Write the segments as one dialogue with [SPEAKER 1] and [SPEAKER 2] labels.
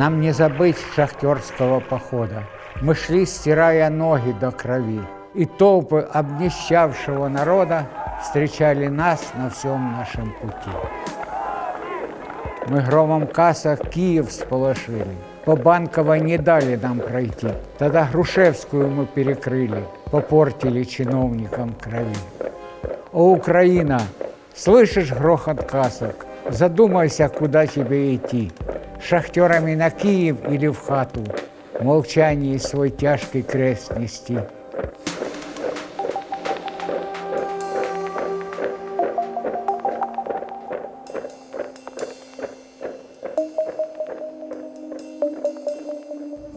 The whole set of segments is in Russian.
[SPEAKER 1] Нам не забыть шахтерского похода. Мы шли, стирая ноги до крови, и толпы обнищавшего народа встречали нас на всем нашем пути. Мы громом кассах Киев сполошили, по Банковой не дали нам пройти. Тогда Грушевскую мы перекрыли, попортили чиновникам крови. О, Украина, слышишь грохот касок? Задумайся, куда тебе идти. Шахтерами на Киев или в хату. В молчании свой тяжкий крест нести.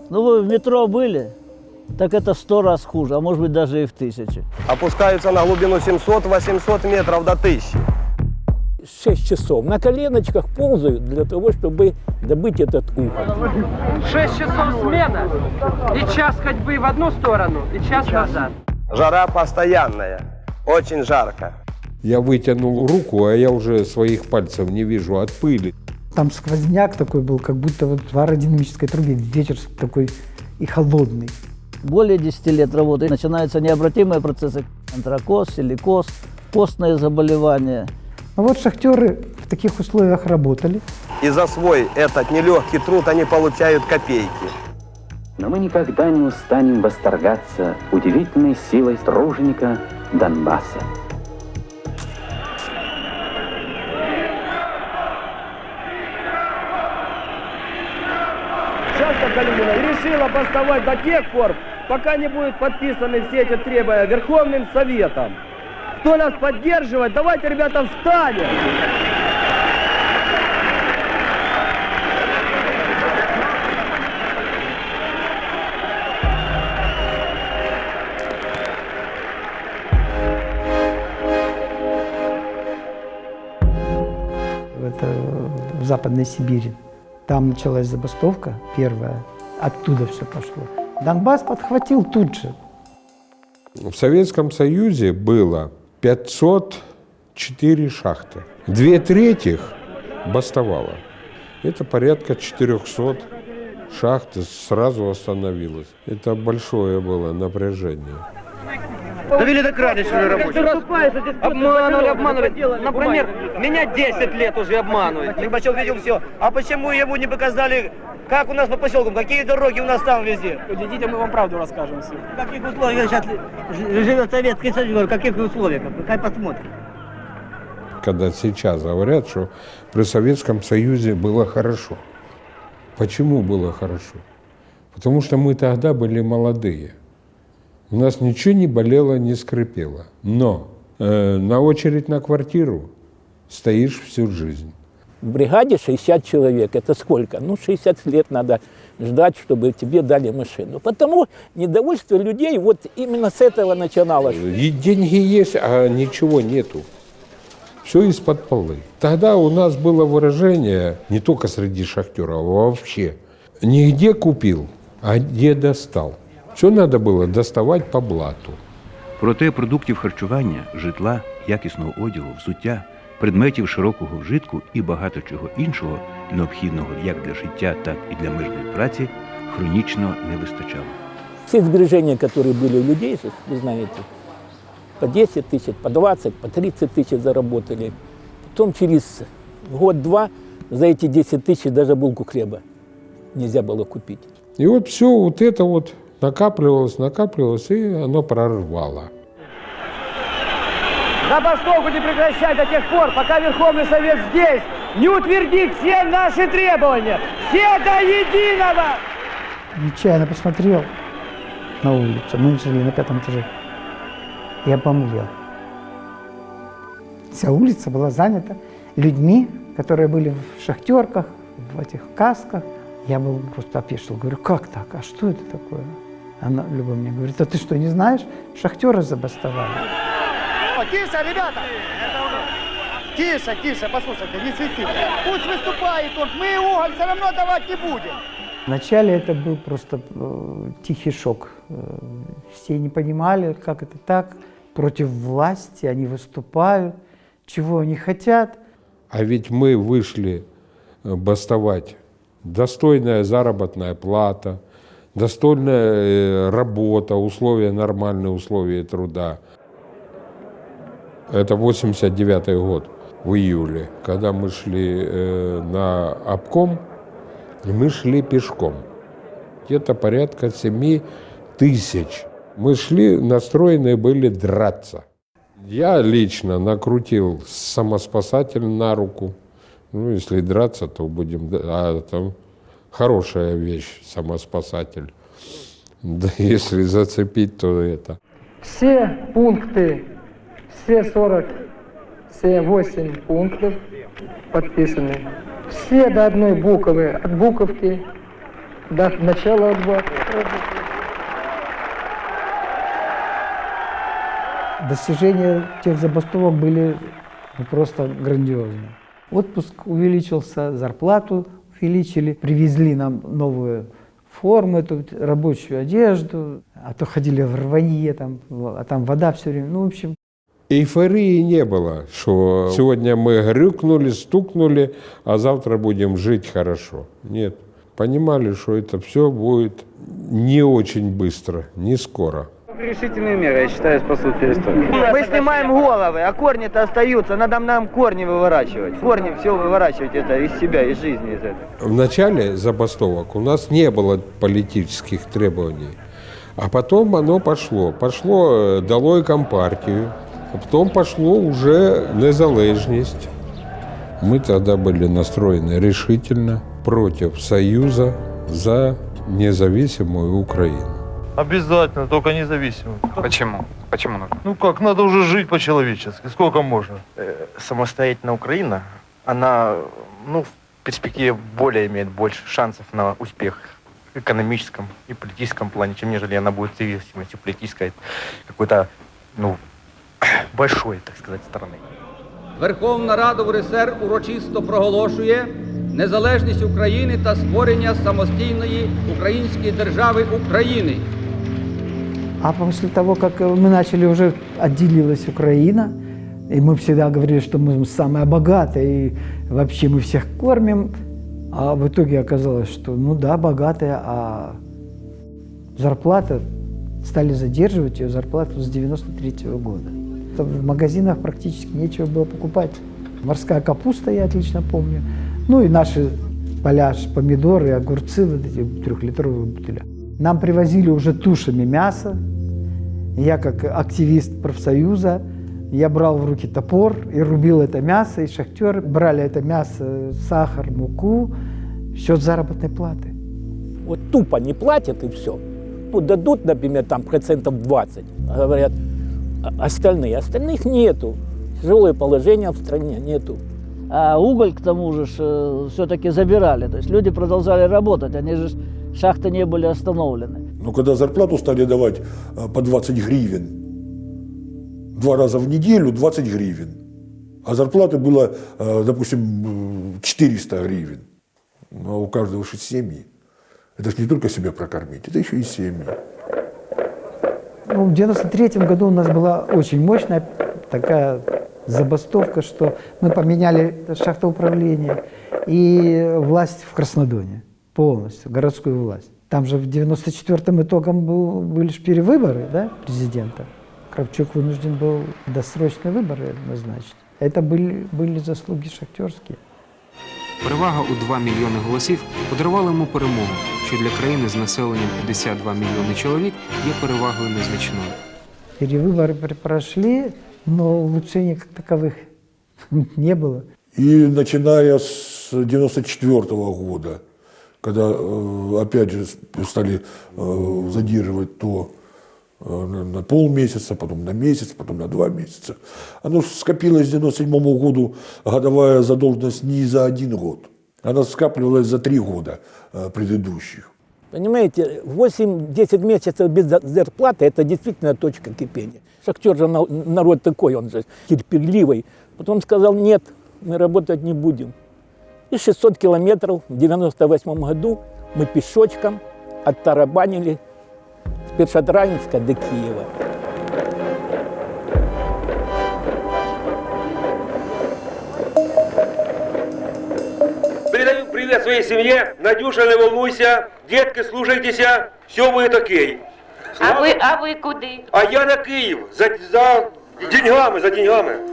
[SPEAKER 2] Ну вы в метро были? Так это сто раз хуже, а может быть даже и в тысячу.
[SPEAKER 3] Опускаются на глубину 700-800 метров до 1000.
[SPEAKER 4] 6 часов на коленочках ползают для того, чтобы добыть этот уголь.
[SPEAKER 5] 6 часов смена. И час ходьбы в одну сторону, и час назад.
[SPEAKER 3] Жара постоянная, очень жарко.
[SPEAKER 6] Я вытянул руку, а я уже своих пальцев не вижу от пыли.
[SPEAKER 7] Там сквозняк такой был, как будто вот в аэродинамической трубе ветер такой и холодный.
[SPEAKER 2] Более 10 лет работы начинаются необратимые процессы. Антракоз, силикоз, постные заболевания.
[SPEAKER 7] Ну вот шахтеры в таких условиях работали.
[SPEAKER 3] И за свой этот нелегкий труд они получают копейки.
[SPEAKER 8] Но мы никогда не устанем восторгаться удивительной силой труженика Донбасса.
[SPEAKER 9] Шашка Калинина решила бастовать до тех пор, пока не будут подписаны все эти требования Верховным Советом. Кто нас поддерживает, давайте, ребята, встанем!
[SPEAKER 7] Это в Западной Сибири. Там началась забастовка первая, оттуда все пошло. Донбасс подхватил тут же.
[SPEAKER 6] В Советском Союзе было 504 шахты. Две трети бастовало. Это порядка 400 шахт сразу остановилось. Это большое было напряжение.
[SPEAKER 5] Довели до уже рабочих. Обманывали, обманывали. Например, меня 10 лет уже обманывают.
[SPEAKER 9] Горбачев видел все. А почему ему не показали, как у нас по поселкам, какие дороги у нас там везде?
[SPEAKER 5] Идите, мы вам правду расскажем все.
[SPEAKER 9] В каких условиях сейчас живет Советский Союз, в каких условиях? Какая посмотрим.
[SPEAKER 6] Когда сейчас говорят, что при Советском Союзе было хорошо. Почему было хорошо? Потому что мы тогда были молодые. У нас ничего не болело, не скрипело. Но э, на очередь на квартиру стоишь всю жизнь.
[SPEAKER 4] В бригаде 60 человек. Это сколько? Ну, 60 лет надо ждать, чтобы тебе дали машину. Потому недовольство людей вот именно с этого начиналось.
[SPEAKER 6] И деньги есть, а ничего нету. Все из-под полы. Тогда у нас было выражение, не только среди шахтеров, а вообще, не где купил, а где достал. Все надо было доставать по блату.
[SPEAKER 10] Проте продуктів харчування, житла, якісного одягу, взуття, предметів широкого вжитку і багато чого іншого, необхідного як для життя, так і для мирної праці, хронічно не вистачало.
[SPEAKER 4] Все сбережения, которые были у людей, вы знаете, по 10 тысяч, по 20, по 30 тысяч заработали. Потом через год-два за эти 10 тысяч даже булку хлеба нельзя было купить.
[SPEAKER 6] И вот все вот это вот накапливалось, накапливалось, и оно прорвало.
[SPEAKER 9] Забастовку не прекращать до тех пор, пока Верховный Совет здесь не утвердит все наши требования. Все до единого!
[SPEAKER 7] Нечаянно посмотрел на улицу. Мы жили на пятом этаже. И обомлел. Вся улица была занята людьми, которые были в шахтерках, в этих касках. Я был просто опешил. Говорю, как так? А что это такое? Она, Люба мне говорит, а ты что, не знаешь? Шахтеры забастовали.
[SPEAKER 9] Тише, ребята! Тише, тише, послушайте, не свистите. Пусть выступает он, мы уголь все равно давать не будем.
[SPEAKER 7] Вначале это был просто э, тихий шок. Э, все не понимали, как это так. Против власти они выступают, чего они хотят.
[SPEAKER 6] А ведь мы вышли э, бастовать достойная заработная плата, достойная э, работа, условия, нормальные условия труда. Это 89 год, в июле, когда мы шли э, на обком, мы шли пешком. Где-то порядка 7 тысяч. Мы шли, настроены были драться. Я лично накрутил самоспасатель на руку. Ну, если драться, то будем... А там хорошая вещь, самоспасатель. Да если зацепить, то это.
[SPEAKER 7] Все пункты, все 40, все 8 пунктов подписаны. Все до одной буквы, от буковки до начала отбора. Достижения тех забастовок были ну, просто грандиозные. Отпуск увеличился, зарплату увеличили, привезли нам новую форму, эту рабочую одежду, а то ходили в рванье, там, а там вода все время. Ну, в общем,
[SPEAKER 6] Эйфории не было, что сегодня мы грюкнули, стукнули, а завтра будем жить хорошо. Нет. Понимали, что это все будет не очень быстро, не скоро.
[SPEAKER 5] Решительные меры, я считаю, спасут перестройку. Мы снимаем головы, а корни-то остаются. Надо нам корни выворачивать. Корни все выворачивать это из себя, из жизни, из этого.
[SPEAKER 6] В начале забастовок у нас не было политических требований, а потом оно пошло. Пошло э, долой компартию, а потом пошло уже незалежність. Мы тогда были настроены решительно против Союза за независимую Украину.
[SPEAKER 11] Обязательно, только независимо.
[SPEAKER 12] Почему? Почему нужно?
[SPEAKER 11] Ну как, надо уже жить по-человечески. Сколько можно?
[SPEAKER 12] Э, Самостоятельная Украина, она, ну, в перспективе более имеет больше шансов на успех в экономическом и политическом плане, чем нежели она будет в зависимости политической какой-то, ну, большой, так сказать, страны.
[SPEAKER 5] Верховна Рада УРСР урочисто проголошує незалежність України та створення самостійної української держави України.
[SPEAKER 7] А после того, как мы начали, уже отделилась Украина, и мы всегда говорили, что мы самые богатые, и вообще мы всех кормим, а в итоге оказалось, что ну да, богатые, а зарплата, стали задерживать ее зарплату с 93 года. Там В магазинах практически нечего было покупать. Морская капуста, я отлично помню. Ну и наши поля, ш- помидоры, огурцы, вот эти трехлитровые бутыля. Нам привозили уже тушами мясо. Я как активист профсоюза, я брал в руки топор и рубил это мясо, и шахтеры брали это мясо, сахар, муку, счет заработной платы.
[SPEAKER 4] Вот тупо не платят и все. Ну, дадут, например, там процентов 20, а говорят, «А остальные, остальных нету. Тяжелое положение в стране нету.
[SPEAKER 2] А уголь, к тому же, все-таки забирали. То есть люди продолжали работать, они же шахты не были остановлены.
[SPEAKER 11] Но когда зарплату стали давать э, по 20 гривен, два раза в неделю 20 гривен, а зарплаты было, э, допустим, э, 400 гривен, ну, а у каждого же семьи. Это же не только себя прокормить, это еще и семьи.
[SPEAKER 7] Ну, в 93 году у нас была очень мощная такая забастовка, что мы поменяли шахтоуправление и власть в Краснодоне полностью, городскую власть. Там же в 94-м итогом был, были же перевыборы да, президента. Кравчук вынужден был досрочные выборы назначить. Это были, были заслуги шахтерские.
[SPEAKER 12] Перевага у 2 мільйони голосів подарувала йому перемогу, що для країни з населенням 52 мільйони чоловік є перевагою незначною.
[SPEAKER 7] Перевыборы пр- прошли, но улучшений как таковых не было.
[SPEAKER 11] И начиная с 94 года, когда э, опять же стали э, задерживать то э, на- полмесяца, потом на месяц, потом на два месяца, оно скопилось к 97 году годовая задолженность не за один год, она скапливалась за три года предыдущих.
[SPEAKER 4] Понимаете, 8-10 месяцев без за- зарплаты – это действительно точка кипения. Шахтер же на- народ такой, он же терпеливый. Потом сказал, нет, мы работать не будем. И 600 километров в 98 году мы пешочком оттарабанили с Першотравенска до Киева.
[SPEAKER 5] Передаю
[SPEAKER 13] привет своей семье. Надюша, не волнуйся. Детки, слушайтеся. Все будет окей.
[SPEAKER 14] А ви, а ви куди?
[SPEAKER 13] А я на Київ. За, за деньгами, за деньгами.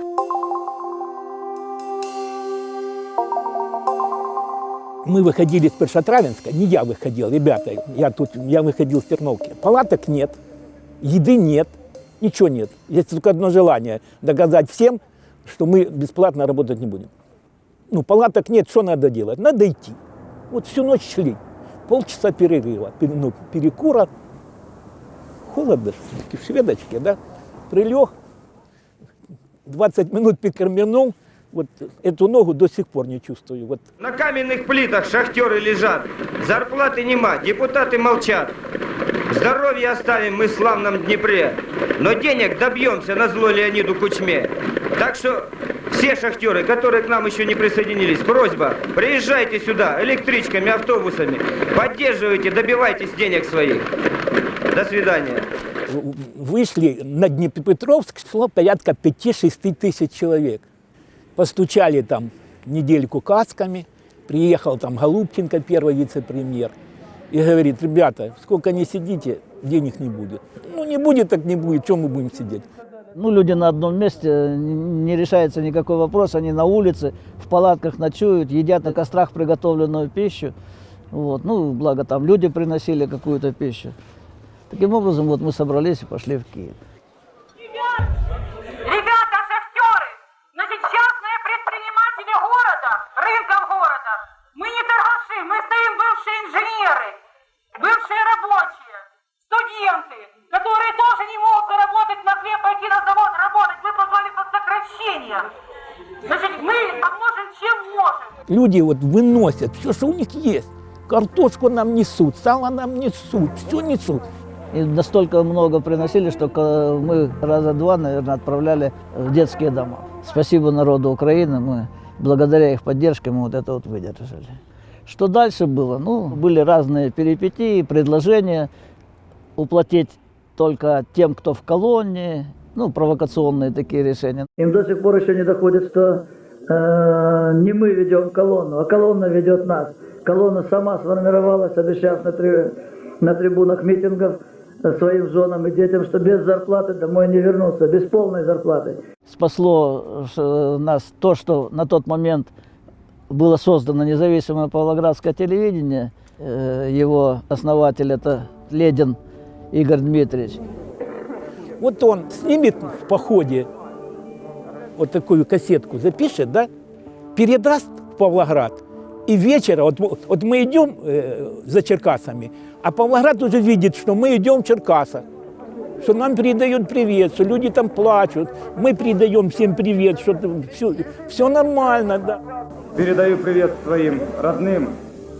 [SPEAKER 4] Мы выходили с Першотравенска, не я выходил, ребята, я тут, я выходил с Терновки. Палаток нет, еды нет, ничего нет. Есть только одно желание – доказать всем, что мы бесплатно работать не будем. Ну, палаток нет, что надо делать? Надо идти. Вот всю ночь шли. Полчаса перерыва, пер- ну, перекура. Холодно, в шведочке, да? Прилег, 20 минут прикорменул, вот эту ногу до сих пор не чувствую. Вот
[SPEAKER 5] На каменных плитах шахтеры лежат. Зарплаты нема, депутаты молчат. Здоровье оставим мы в славном Днепре. Но денег добьемся на зло Леониду Кучме. Так что все шахтеры, которые к нам еще не присоединились, просьба, приезжайте сюда электричками, автобусами. Поддерживайте, добивайтесь денег своих. До свидания.
[SPEAKER 4] вышли на Днепропетровск, шло порядка 5-6 тысяч человек. Постучали там недельку касками, приехал там Голубченко, первый вице-премьер, и говорит, ребята, сколько не сидите, денег не будет. Ну, не будет, так не будет, чем мы будем сидеть?
[SPEAKER 2] Ну, люди на одном месте, не решается никакой вопрос, они на улице, в палатках ночуют, едят на кострах приготовленную пищу. Вот. Ну, благо там люди приносили какую-то пищу. Таким образом, вот мы собрались и пошли в Киев.
[SPEAKER 14] Ребята, шахтеры! Значит, частные предприниматели города, рынков города. Мы не торгаши, мы стоим бывшие инженеры, бывшие рабочие, студенты, которые тоже не могут заработать на хлеб, пойти на завод работать. Мы попали под сокращение. Значит, мы поможем, чем можем.
[SPEAKER 4] Люди вот выносят все, что у них есть. Картошку нам несут, сало нам несут, все несут.
[SPEAKER 2] И настолько много приносили, что мы раза два, наверное, отправляли в детские дома. Спасибо народу Украины, мы благодаря их поддержке мы вот это вот выдержали. Что дальше было? Ну, были разные перипетии, предложения уплатить только тем, кто в колонии, ну, провокационные такие решения. Им до сих пор еще не доходит, что э, не мы ведем колонну, а колонна ведет нас. Колонна сама сформировалась, обещав на, три- на трибунах митингов э, своим женам и детям, что без зарплаты домой не вернутся, без полной зарплаты. Спасло э, нас то, что на тот момент было создано независимое Павлоградское телевидение. Э, Его основатель это Ледин Игорь Дмитриевич.
[SPEAKER 4] Вот он снимет в походе вот такую кассетку, запишет, да, передаст в Павлоград. И вечера, вот, вот мы идем э, за Черкасами, а Павлоград уже видит, что мы идем в Черкасах, что нам передают привет, что люди там плачут, мы передаем всем привет, что все, все нормально, да.
[SPEAKER 15] Передаю привет своим родным.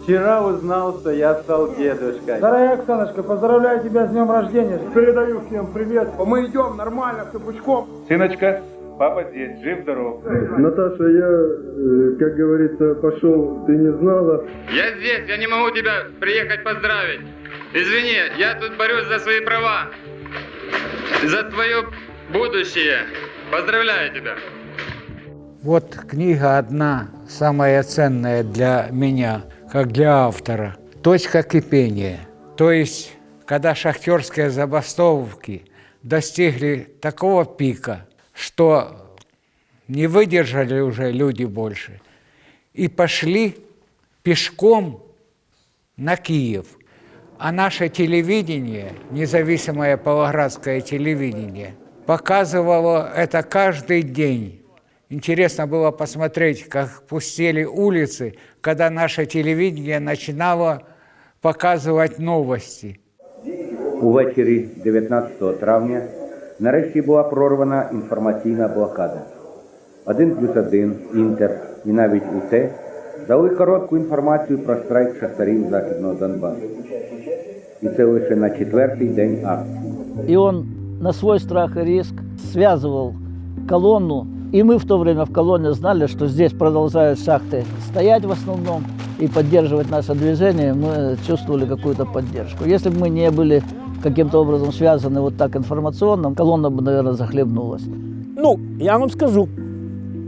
[SPEAKER 15] Вчера узнал, что я стал дедушкой.
[SPEAKER 16] Дорогая Оксаночка, поздравляю тебя с днем рождения.
[SPEAKER 15] Передаю всем привет. Мы идем нормально, все пучком.
[SPEAKER 17] Сыночка, папа здесь, жив-здоров.
[SPEAKER 18] Наташа, я, э, как говорится, пошел, ты не знала.
[SPEAKER 19] Я здесь, я не могу тебя приехать поздравить. Извини, я тут борюсь за свои права. За твое будущее. Поздравляю тебя.
[SPEAKER 1] Вот книга одна, самая ценная для меня, как для автора. «Точка кипения». То есть, когда шахтерские забастовки достигли такого пика, что не выдержали уже люди больше, и пошли пешком на Киев. А наше телевидение, независимое Павлоградское телевидение, показывало это каждый день. Интересно было посмотреть, как пустели улицы, когда наше телевидение начинало показывать новости.
[SPEAKER 20] Увечері 19 травня нарешті була прорвана інформаційна блокада. Один плюс один, Інтер і навіть УТ дали коротку інформацію про страйк шахтарів Західного Донбасу. І це лише на четвертий день акції.
[SPEAKER 2] И он на свой страх и риск связывал колонну. и мы в то время в колонне знали, что здесь продолжают шахты стоять в основном и поддерживать наше движение. Мы чувствовали какую-то поддержку. Если бы мы не были каким-то образом связаны вот так информационно, колонна бы, наверное, захлебнулась.
[SPEAKER 4] Ну, я вам скажу,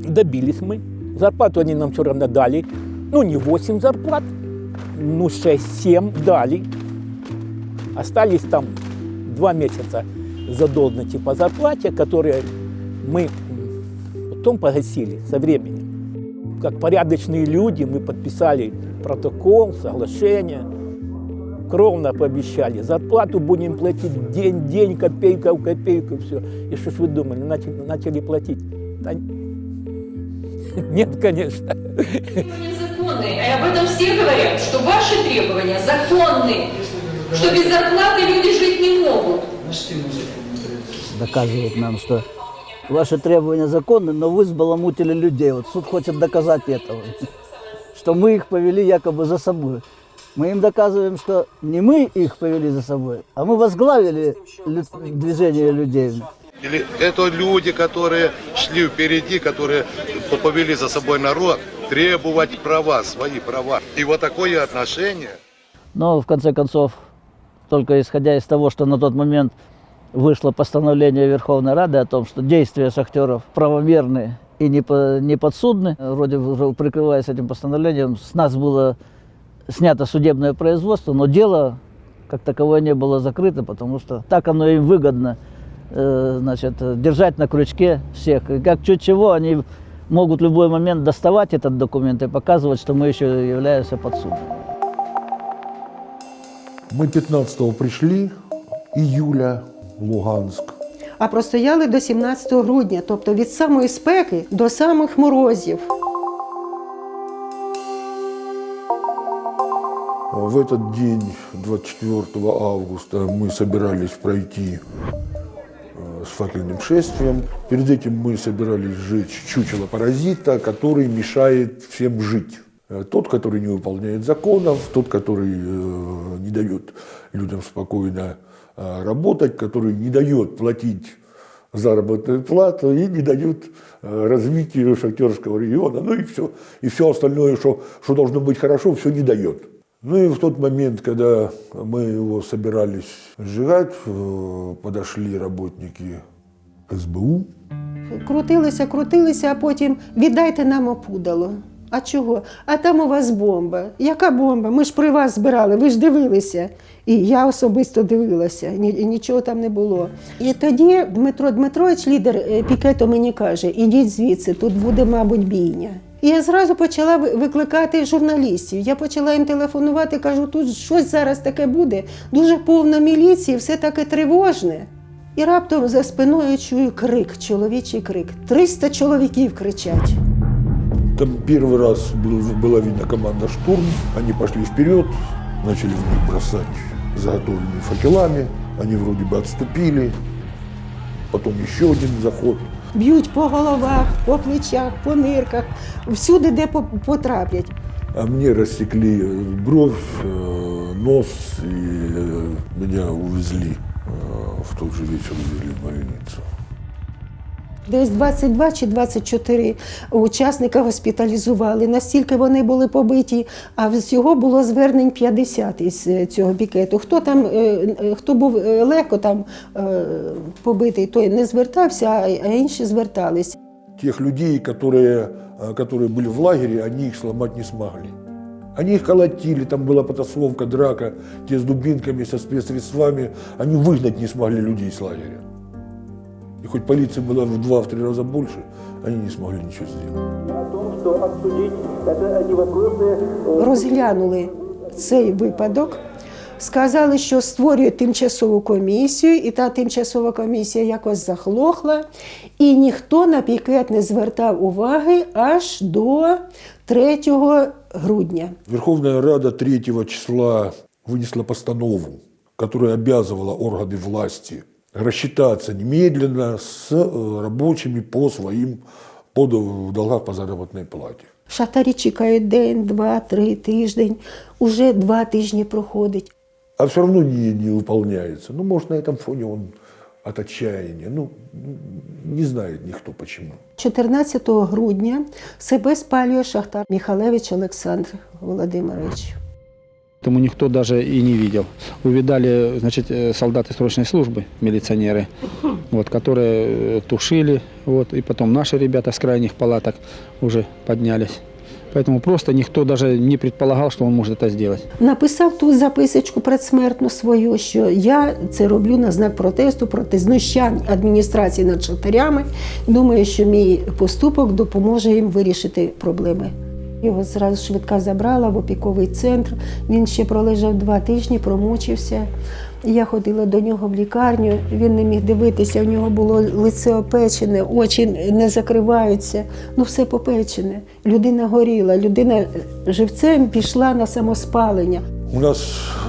[SPEAKER 4] добились мы. Зарплату они нам все равно дали. Ну, не 8 зарплат, ну, 6-7 дали. Остались там два месяца задолженности по зарплате, которые мы потом погасили со временем. Как порядочные люди мы подписали протокол, соглашение, кровно пообещали. Зарплату будем платить день, день, копейка в копейку, все. И что ж вы думали, начали, начали платить? Да нет, конечно.
[SPEAKER 14] Законные. И об этом все говорят, что ваши требования законны, что без зарплаты люди жить не могут.
[SPEAKER 2] доказывает нам, что ваши требования законны, но вы сбаламутили людей. Вот суд хочет доказать этого, что мы их повели якобы за собой. Мы им доказываем, что не мы их повели за собой, а мы возглавили лю- движение людей.
[SPEAKER 21] Или это люди, которые шли впереди, которые повели за собой народ, требовать права, свои права. И вот такое отношение.
[SPEAKER 2] Но в конце концов, только исходя из того, что на тот момент вышло постановление Верховной Рады о том, что действия шахтеров правомерны и не, по- не подсудны, вроде прикрываясь этим постановлением, с нас было снято судебное производство, но дело как таковое не было закрыто, потому что так оно им выгодно э, значит, держать на крючке всех. И как чуть чего, они могут в любой момент доставать этот документ и показывать, что мы еще являемся подсудными.
[SPEAKER 11] Мы 15 пришли, июля, в Луганск.
[SPEAKER 22] А простояли до 17 грудня, тобто від самої спеки до самих морозів.
[SPEAKER 11] В этот день, 24 августа, мы собирались пройти э, с факельным шествием. Перед этим мы собирались сжечь чучело паразита, который мешает всем жить. Э, Тот, который не выполняет законов, тот, который э, не дает людям спокойно э, работать, который не дает платить заработную плату и не дает э, развитию шахтерского региона. Ну и все, и все остальное, что, что должно быть хорошо, все не дает. Ну и в тот момент, когда мы его собирались сжигать, подошли работники СБУ.
[SPEAKER 22] Крутилися, крутилися, а потім віддайте нам опудало. А чого? А там у вас бомба. Яка бомба? Ми ж при вас збирали, ви ж дивилися. І я особисто дивилася, ні, нічого там не було. І тоді Дмитро Дмитрович, лідер е, пікету, мені каже: ідіть звідси, тут буде, мабуть, бійня. І я зразу почала викликати журналістів. Я почала їм телефонувати, кажу, тут щось зараз таке буде. Дуже повно міліції, все таке тривожне. І раптом за спиною чую крик, чоловічий крик. 300 чоловіків кричать.
[SPEAKER 11] Там первый раз был, была видна команда «Штурм». Они пошли вперед, начали в них бросать заготовленными факелами. Они вроде бы отступили. Потом еще один заход.
[SPEAKER 22] Б'ють по головах, по плечах, по нирках, всюди, де по- потраплять.
[SPEAKER 11] А мне рассекли бровь, э, нос, и э, меня увезли. э, В тот же вечер увезли в больницу.
[SPEAKER 22] Десь 22 чи 24 учасника госпіталізували. Настільки вони були побиті, а всього було звернень 50 із е, цього пікету. Хто там, е, е, хто був е, легко там е, побитий, той не звертався, а а інші звертались.
[SPEAKER 11] Тех людей, которые, э, которые были в лагере, они их сломать не смогли. Они их колотили, там была потасовка, драка, те с дубинками, со спецсредствами. Они выгнать не смогли людей с лагеря. И хоть полиции было в два-три раза больше, они не смогли ничего сделать.
[SPEAKER 22] розглянули цей випадок, сказали, що створюють тимчасову комісію, і та тимчасова комісія якось захлохла, і ніхто на пікет не звертав уваги аж до 3 грудня.
[SPEAKER 11] Верховная Рада 3 числа вынесла постанову, которая обязывала органы власти рассчитаться немедленно с э, рабочими по своим по дол- долгах по заработной плате.
[SPEAKER 22] Шахтарі чекають день, два, три, тиждень. Уже два тижні проходить.
[SPEAKER 11] А все равно не, не выполняется. Ну, может, на этом фоне он от отчаяния. Ну, не знает никто почему.
[SPEAKER 22] 14 грудня себе спалює шахтар Михалевич Олександр Володимирович.
[SPEAKER 23] Тому никто даже и не видел. Увидали, значит, э, солдаты срочной службы, милиционеры, вот, которые э, тушили, вот, и потом наши ребята с крайних палаток уже поднялись, Поэтому просто никто даже не предполагал, что он может это сделать.
[SPEAKER 22] Написав ту записочку предсмертну свою, що я це роблю на знак протесту проти знущань адміністрації над шахтарями. Думаю, що мій поступок допоможе їм вирішити проблеми. Його зразу швидка забрала в опіковий центр. Він ще пролежав два тижні, промучився. Я ходила до нього в лікарню, він не міг дивитися, у нього було лице опечене, очі не закриваються. Ну, все попечене. Людина горіла, людина живцем пішла на самоспалення.
[SPEAKER 11] У нас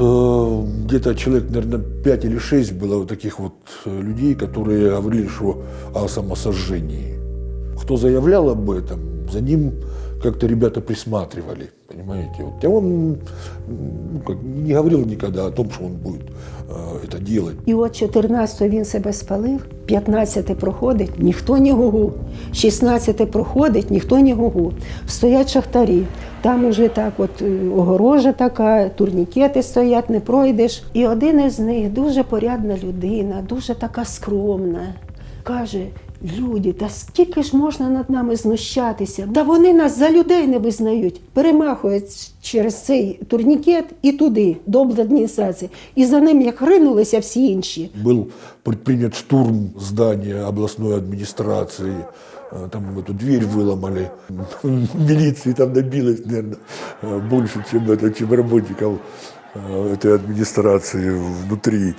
[SPEAKER 11] э, где-то человек, наверное, 5 или 6 было вот таких вот э, людей, которые говорили, что о самосожжении. Кто заявлял об этом, за ним как-то ребята присматривали, понимаете. Вот. Он ну, как, не говорил никогда о том, что он будет э, это делать.
[SPEAKER 22] І от 14-го він себе спалив, 15-те проходить, ніхто не гугу. 16-те проходить, ніхто не гугу. Стоять шахтарі. Там уже так, от е, огорожа така, турнікети стоять, не пройдеш. І один із них дуже порядна людина, дуже така скромна. Каже: люди, та скільки ж можна над нами знущатися? Та вони нас за людей не визнають. Перемахують через цей турнікет і туди, до обладміністрації. І за ним як ринулися всі інші.
[SPEAKER 11] Был предпринят штурм здания областной администрации. Э, Там эту дверь выломали. Милиции там набилось, наверное, э, больше, чем, это, чем работников э, этой администрации внутри.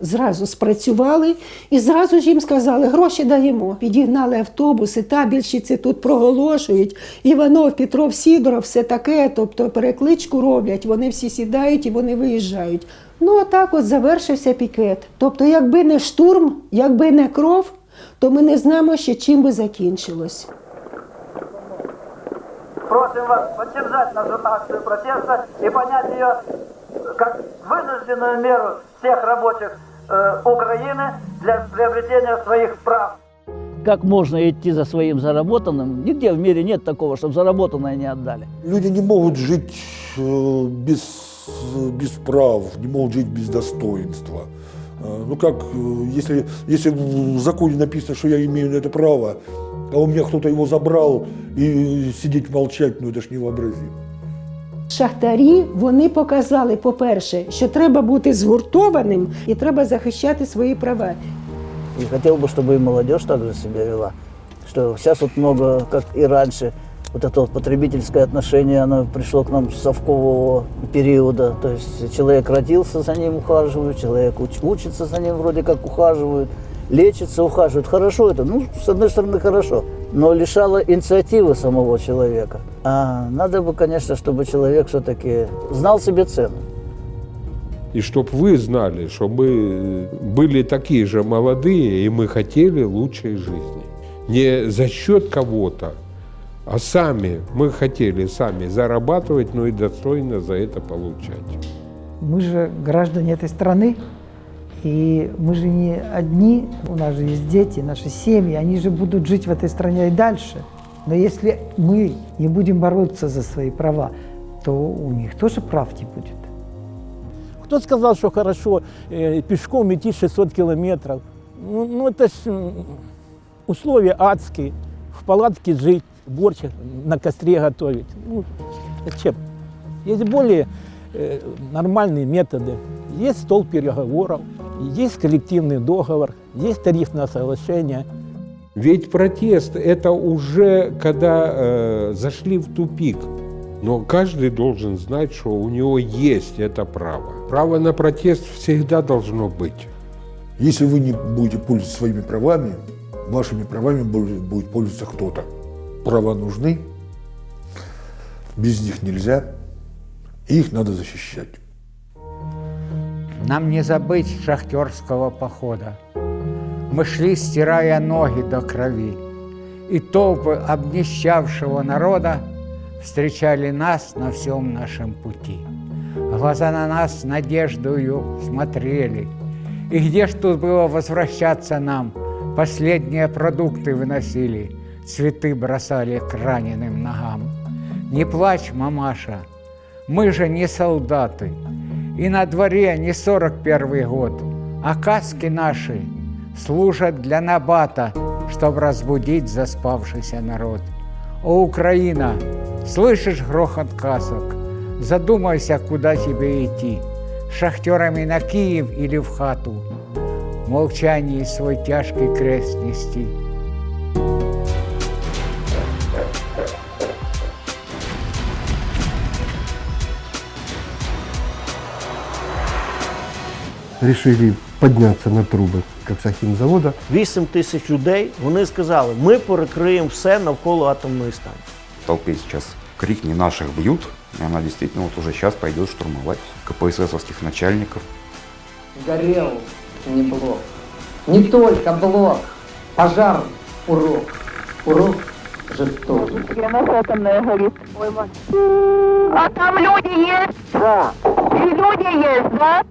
[SPEAKER 22] Зразу спрацювали і зразу ж їм сказали, гроші даємо. Підігнали автобуси, табільщиці тут проголошують. Іванов, Петров, Сідоров, все таке. Тобто перекличку роблять, вони всі сідають і вони виїжджають. Ну, отак от завершився пікет. Тобто, якби не штурм, якби не кров, то ми не знаємо ще чим би закінчилось.
[SPEAKER 24] Просим вас поддержать нашу акцию протеста и понять ее как вынужденную меру всех рабочих э, Украины для приобретения своих прав.
[SPEAKER 2] Как можно идти за своим заработанным? Нигде в мире нет такого, чтобы заработанное не отдали.
[SPEAKER 11] Люди не могут жить э, без, без прав, не могут жить без достоинства. Э, Ну как, э, если, если в законе написано, что я имею на это право, а у меня кто-то его забрал, и сидеть молчать, ну это ж невообразимо.
[SPEAKER 22] Шахтарі вони показали, по-перше, що треба бути згуртованим і треба захищати свої права.
[SPEAKER 2] И хотел бы, чтобы и молодежь также себя вела. Что сейчас вот много, как и раньше, вот это вот потребительское отношение, оно пришло к нам с совкового периода. То есть человек родился, за ним ухаживают, человек уч- учится, за ним вроде как ухаживают, лечится, ухаживают. Хорошо это, ну, с одной стороны, хорошо, но лишало инициативы самого человека. А надо бы, конечно, чтобы человек все-таки знал себе цену.
[SPEAKER 6] И чтобы вы знали, что мы были такие же молодые, и мы хотели лучшей жизни. Не за счет кого-то, а сами, мы хотели сами зарабатывать, но и достойно за это получать.
[SPEAKER 7] Мы же граждане этой страны, и мы же не одни, у нас же есть дети, наши семьи, они же будут жить в этой стране и дальше. Но если мы не будем бороться за свои права, то у них тоже прав не будет.
[SPEAKER 4] Кто сказал, что хорошо э, пешком идти 600 километров? Ну, ну это ж условия адские. В палатке жить, борщ на костре готовить. Ну, зачем? Есть более э, нормальные методы. Есть стол переговоров, есть коллективный договор, есть тарифное соглашение.
[SPEAKER 6] Ведь протест – это уже когда э, зашли в тупик. Но каждый должен знать, что у него есть это право. Право на протест всегда должно быть.
[SPEAKER 11] Если вы не будете пользоваться своими правами, вашими правами будет пользоваться кто-то. Права нужны, без них нельзя, и их надо защищать.
[SPEAKER 1] Нам не забыть шахтерского похода. Мы шли, стирая ноги до крови, и толпы обнищавшего народа встречали нас на всем нашем пути. Глаза на нас надеждою смотрели. И где ж тут было возвращаться нам? Последние продукты выносили, цветы бросали к раненым ногам. Не плачь, мамаша, мы же не солдаты, и на дворе не сорок первый год, а каски наши служат для набата, чтобы разбудить заспавшийся народ. О, Украина, слышишь грохот касок? Задумайся, куда тебе идти. Шахтерами на Киев или в хату? В молчании свой тяжкий крест нести.
[SPEAKER 25] решили подняться на труби Коксахімзавода.
[SPEAKER 26] 8 тисяч людей. Вони сказали, ми перекриємо все навколо атомної станції.
[SPEAKER 27] В толпе сейчас крик «не наших бьют», и она действительно вот уже сейчас пойдет штурмовать КПССовских начальников.
[SPEAKER 28] Горел не блок. Не только блок. Пожар урок. Урок жестокий.
[SPEAKER 14] атомная горит. А там люди есть? Да. И люди есть, да?